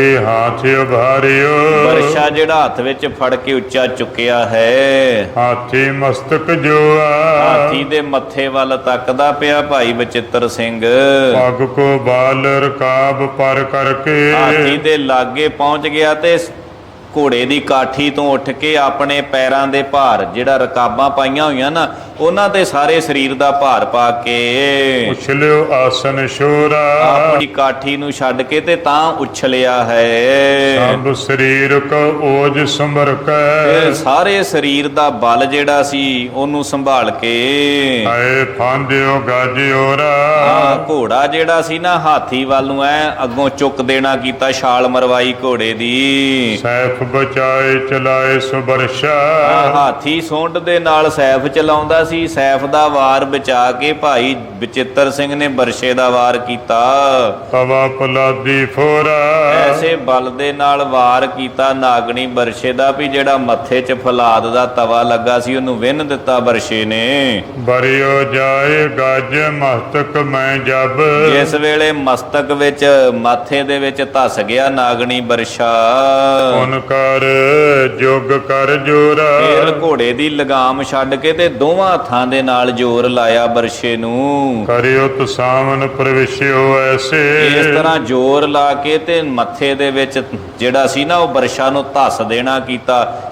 ਕੇ ਹਾਥ ਉਭਾਰਿਓ। ਵਰਸ਼ਾ ਜਿਹੜਾ ਹੱਥ ਵਿੱਚ ਫੜ ਕੇ ਉੱਚਾ ਚੁੱਕਿਆ ਹੈ। ਹਾਥੀ ਮਸਤਕ ਜੋਆ। ਹਾਥੀ ਦੇ ਮੱਥੇ ਵੱਲ ਤੱਕਦਾ ਪਿਆ ਭਾਈ ਬਚਿੱਤਰ ਸਿੰਘ। ਪਗ ਕੋ ਬਾਲ ਰਕਾਬ ਪਰ ਕਰਕੇ। ਹਾਥੀ ਦੇ ਲਾਗੇ ਪਹੁੰਚ ਗਿਆ ਤੇ ਘੋੜੇ ਦੀ ਕਾਠੀ ਤੋਂ ਉੱਠ ਕੇ ਆਪਣੇ ਪੈਰਾਂ ਦੇ ਭਾਰ ਜਿਹੜਾ ਰਕਾਬਾਂ ਪਾਈਆਂ ਹੋਈਆਂ ਨਾ ਉਹਨਾਂ ਤੇ ਸਾਰੇ ਸਰੀਰ ਦਾ ਭਾਰ ਪਾ ਕੇ। ਉਛਲਿਓ ਆਸਨ ਸ਼ੋਰਾ। ਆਪਣੀ ਕਾਠੀ ਨੂੰ ਛੱਡ ਕੇ ਤੇ ਤਾਂ ਉਛਲਿਆ ਹੈ। ਸਭ ਸਰੀਰ ਕੋ ਓਜ ਸੰਭਰ ਤੇ ਕੈ ਸਾਰੇ ਸਰੀਰ ਦਾ ਬਲ ਜਿਹੜਾ ਸੀ ਉਹਨੂੰ ਸੰਭਾਲ ਕੇ। ਆਏ ਫਾਂਦਿਓ ਗਾਜਿਓਰਾ ਆ ਘੋੜਾ ਜਿਹੜਾ ਸੀ ਨਾ ਹਾਥੀ ਵੱਲ ਨੂੰ ਐ ਅੱਗੋਂ ਚੁੱਕ ਦੇਣਾ ਕੀਤਾ ਛਾਲ ਮਰਵਾਈ ਘੋੜੇ ਦੀ। ਸੈਫ ਬਚਾਏ ਚਲਾਏ ਸੁਬਰਸ਼ਾ। ਹਾਥੀ ਸੌਂਡ ਦੇ ਨਾਲ ਸੈਫ ਚਲਾਉਂਦਾ ਸੀ ਸੈਫ ਦਾ ਵਾਰ ਬਚਾ ਕੇ ਭਾਈ ਬਚਿੱਤਰ ਸਿੰਘ ਨੇ ਬਰਸ਼ੇ ਦਾ ਵਾਰ ਕੀਤਾ। ਤਵਾ ਪਲਾਦੀ ਫੋਰਾ। ਐਸੇ ਬਲ ਦੇ ਨਾਲ ਵਾਰ ਕੀਤਾ ਨਾਗਣੀ ਬਰਸ਼ੇ ਦਾ ਵੀ ਜਿਹੜਾ ਮੱਥੇ 'ਚ ਫਲਾਦ ਦਾ ਤਵਾ ਲੱਗਾ ਸੀ ਉਹਨੂੰ ਵਿੰਨ ਦਿੱਤਾ ਬਰਸ਼ੇ ਨੇ। ਬਰਿਓ ਜਾਏ ਗੱਜ ਮਸਤਕ ਮੈਂ ਜਬ। ਇਸ ਵੇਲੇ ਮਸਤਕ ਵਿੱਚ ਮਾਥੇ ਦੇ ਵਿੱਚ ਧਸ ਗਿਆ ਨਾਗਣੀ ਬਰਸ਼ਾ। ਉਨ ਕਰ ਜੁਗ ਕਰ ਜੋਰਾ। ਫੇਰ ਘੋੜੇ ਦੀ ਲਗਾਮ ਛੱਡ ਕੇ ਤੇ ਦੋਵਾਂ ਹੱਥਾਂ ਦੇ ਨਾਲ ਜ਼ੋਰ ਲਾਇਆ ਬਰਸ਼ੇ ਨੂੰ। ਕਰਿਓ ਤਸਾਵਨ ਪ੍ਰਵਿਸ਼ਿਓ ਐਸੇ। ਇਸ ਤਰ੍ਹਾਂ ਜ਼ੋਰ ਲਾ ਕੇ ਤੇ ਮੱਥੇ ਦੇ ਵਿੱਚ ਜਿਹੜਾ ਸੀ ਨਾ ਉਹ ਬਰਸ਼ਾ ਨੂੰ ਧਸ ਦੇਣਾ ਕੀਤਾ।